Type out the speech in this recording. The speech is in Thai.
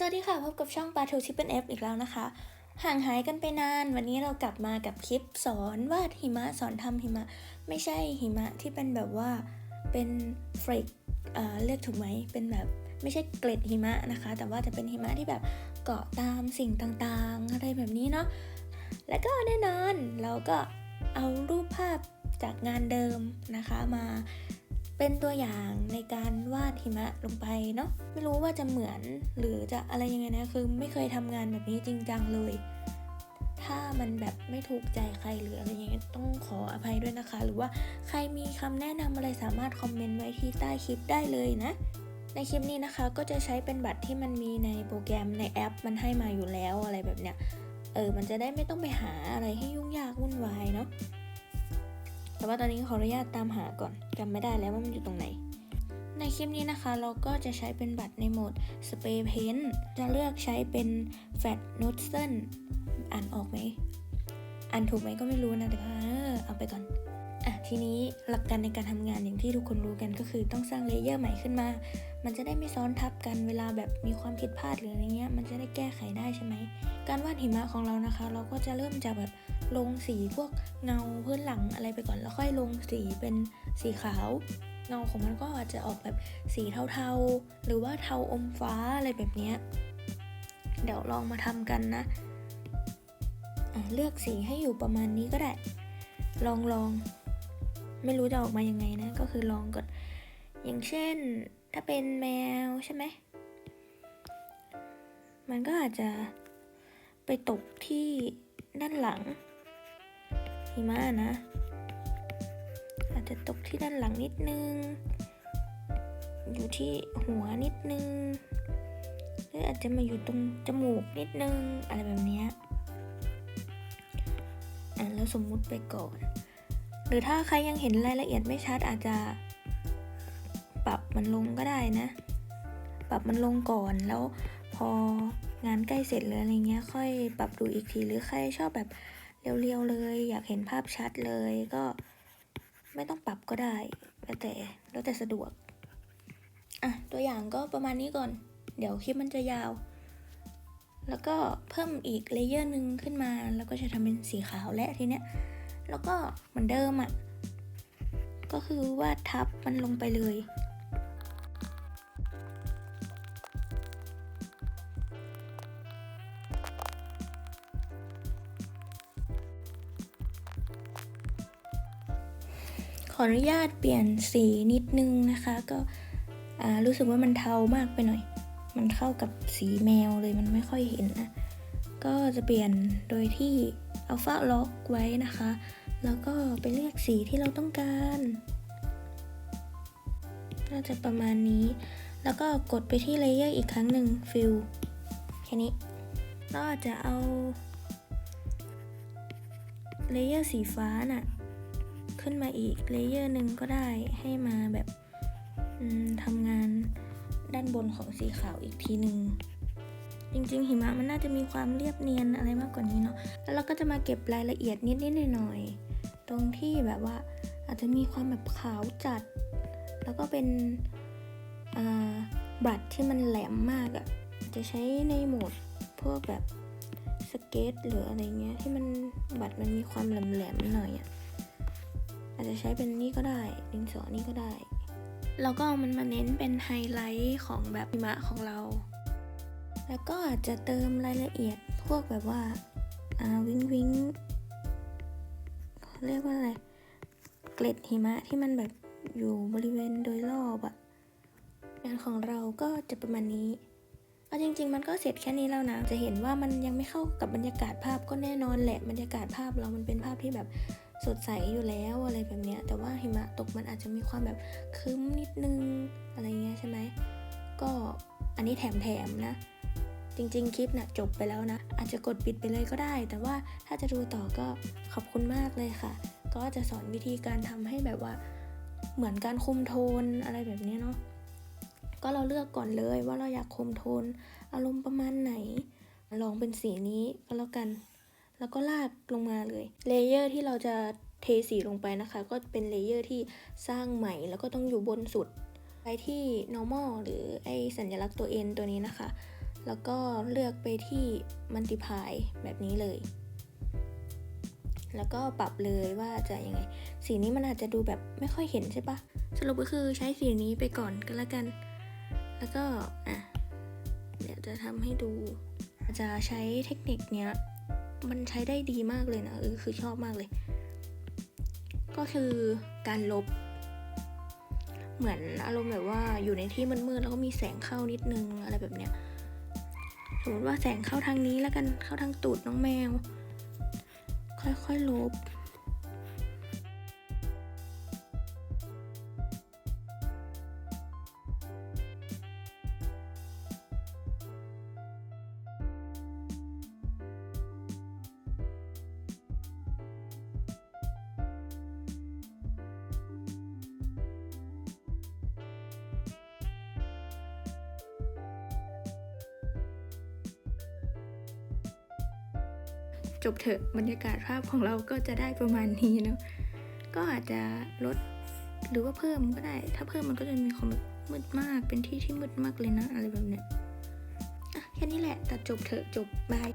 สวัสดีค่ะ พบกับช่องปาทูชิปเปิลเอฟอีกแล้วนะคะ ห่างหายกันไปนาน วันนี้เรากลับมากับคลิปสอนวาดหิมะสอนทำหิมะ ไม่ใช่หิมะที่เป็นแบบว่าเป็นเฟรกเอ่อเรียกถูกไหมเป็นแบบไม่ใช่เกล็ดหิมะนะคะ แต่ว่าจะเป็นหิมะที่แบบเกาะตามสิ่งต่างๆ อะไรแบบนี้เนาะและก็แน่นอนเราก็เอารูปภาพจากงานเดิมนะคะมา เป็นตัวอย่างในการวาดหิมะลงไปเนาะไม่รู้ว่าจะเหมือนหรือจะอะไรยังไงนะคือไม่เคยทำงานแบบนี้จริงจังเลย ถ้ามันแบบไม่ถูกใจใครหรืออะไรย่างเงี้ยต้องขออภัยด้วยนะคะ หรือว่าใครมีคำแนะนำอะไรสามารถคอมเมนต์ไว้ที่ใต้คลิปได้เลยนะในคลิปนี้นะคะก็จะใช้เป็นบัตรที่มันมีในโปรแกรมในแอป มันให้มาอยู่แล้วอะไรแบบเนี้ย เออ มันจะได้ไม่ต้องไปหาอะไรให้ยุ่งยากวุ่นวายเนาะ แต่ว่าตอนนี้ขออนุญาตตามหาก่อนจำไม่ได้แล้วว่ามันอยู่ตรงไหน ในคลิปนี้นะคะ เราก็จะใช้เป็นบัตรในโหมด Spray Paint จะเลือกใช้เป็น Fat n o t s o n อ่านออกไหมอ่านถูกไหมก็ไม่รู้นะแต่เออเอาไปก่อน ทีนี้หลักการในการทำงานอย่างที่ทุกคนรู้กันก็คือต้องสร้างเลเยอร์ใหม่ขึ้นมา มันจะได้ไม่ซ้อนทับกันเวลาแบบมีความผิดพลาดหรืออะไรเงี้ย มันจะได้แก้ไขได้ใช่ไหม การวาดหิมะของเรานะคะ เราก็จะเริ่มจากแบบลงสีพวกเงาพื้นหลังอะไรไปก่อนแล้วค่อยลงสีเป็นสีขาว เงาของมันก็อาจจะออกแบบสีเทาๆ หรือว่าเทาอมฟ้าอะไรแบบเนี้ยเดี๋ยวลองมาทำกันนะะเลือกสีให้อยู่ประมาณนี้ก็ได้ ลองลอง ไม่รู้จะออกมายังไงนะ ก็คือลองก่อนอย่างเช่น ถ้าเป็นแมวใช่ไหม มันก็อาจจะไปตกที่ด้านหลังหิมะนะ อาจจะตกที่ด้านหลังนิดนึง อยู่ที่หัวนิดนึง หรืออาจจะมาอยู่ตรงจมูกนิดนึง อะไรแบบนี้อะแล้วสมมุติไปก่อน หรือถ้าใครยังเห็นรายละเอียดไม่ชัดอาจจะ ปรับมันลงก็ได้นะ ปรับมันลงก่อนแล้วพองานใกล้เสร็จหรืออะไรเงี้ย ค่อยปรับดูอีกทีหรือใครชอบแบบเรียวๆเลย อยากเห็นภาพชัดเลยก็ไม่ต้องปรับก็ได้ แล้วแต่แล้วแต่สะดวกอะตัวอย่างก็ประมาณนี้ก่อน เดี๋ยวคลิปมันจะยาว แล้วก็เพิ่มอีกเลเยอร์หนึ่งขึ้นมา แล้วก็จะทำเป็นสีขาวและทีเนี้ย แล้วก็เหมือนเดิมอะ ก็คือวาดทับมันลงไปเลย ขออนุญาตเปลี่ยนสีนิดนึงนะคะ ก็รู้สึกว่ามันเทามากไปหน่อย มันเข้ากับสีแมวเลยมันไม่ค่อยเห็นนะ ก็จะเปลี่ยนโดยที่ อาฟ้าล็อกไว้นะคะ แล้วก็ไปเลือกสีที่เราต้องการ น่าจะประมาณนี้ แล้วก็กดไปที่เลเยอร์อีกครั้งหนึ่งฟิลแค่นี้ก็จะเอาเลเยอร์สีฟ้าน่ะ ขึ้นมาอีกเลเยอร์หนึ่งก็ได้ให้มาแบบทำงานด้านบนของสีขาวอีกทีหนึ่ง ริง ๆ หิมะมันน่าจะมีความเรียบเนียนอะไรมากกว่านี้เนาะ แล้วเราก็จะมาเก็บรายละเอียดนิดๆหน่อยๆตรงที่แบบว่าอาจจะมีความแบบขาวจัด แล้วก็เป็นบัตรที่มันแหลมมากอะ่ะ จะใช้ในโหมดพวกแบบสเก็ตหรืออะไรเงี้ยที่มันบัตรมันมีความแหลมๆหน่อยอะอาจจะใช้เป็นนี่ก็ได้ดินสอนี่ก็ได้ แล้วก็เอามันมาเน้นเป็นไฮไลท์ของแบบหิมะของเรา แล้วก็อาจจะเติมรายละเอียดพวกแบบว่าวิงวิงเขาเรียกว่าอะไร เกล็ดหิมะที่มันแบบอยู่บริเวณโดยรอบอะงานของเราก็จะประมาณนี้เอาจริง ๆ มันก็เสร็จแค่นี้แล้วนะ จะเห็นว่ามันยังไม่เข้ากับบรรยากาศภาพก็แน่นอนแหละ บรรยากาศภาพเรามันเป็นภาพที่แบบสดใสอยู่แล้วอะไรแบบเนี้ย แต่ว่าหิมะตกมันอาจจะมีความแบบคึ้มนิดนึงอะไรเงี้ยใช่ไหม ก็อันนี้แถมๆนะ จริงๆ คลิปนะ่ะจบไปแล้วนะ อาจจะกดปิดไปเลยก็ได้ แต่ว่าถ้าจะดูต่อก็ขอบคุณมากเลยค่ะ ก็จะสอนวิธีการทำให้แบบว่า เหมือนการคุมโทนอะไรแบบนี้เนาะก็เราเลือกก่อนเลยว่าเราอยากคุมโทน อารมณ์ประมาณไหน ลองเป็นสีนี้ก็แล้วกัน แล้วก็ลากลงมาเลยเลเยอร์ที่เราจะเทสีลงไปนะคะ ก็เป็นเลเยอร์ที่สร้างใหม่แล้วก็ต้องอยู่บนสุด ไปที่ normal หรือไอสัญลักษณ์ตัว N ตัวนี้นะคะ แล้วก็เลือกไปที่ multiply แบบนี้เลย แล้วก็ปรับเลยว่าจะยังไง สีนี้มันอาจจะดูแบบไม่ค่อยเห็นใช่ปะสรุปก็คือใช้สีนี้ไปก่อนก็แล้วกัน แล้วก็อะเดี๋ยวจะทำให้ดูจะใช้เทคนิคเนี้ยมันใช้ได้ดีมากเลยนะเออคือชอบมากเลย ก็คือการลบ เหมือนอารมณ์แบบว่าอยู่ในที่มืดๆแล้วก็มีแสงเข้านิดนึงอะไรแบบเนี้ย มมติว่าแสงเข้าทางนี้แล้วกันเข้าทางตูดน้องแมว ค่อยๆลบ จบเถอะบรรยากาศภาพของเราก็จะได้ประมาณนี้เนาะก็อาจจะลดหรือว่าเพิ่มก็ได้ ถ้าเพิ่มมันก็จะมีความมืดมากเป็นที่ที่มืดมากเลยนะอะไรแบบเนี้ยอะแค่นี้แหละตัดจบเถอะจบบาย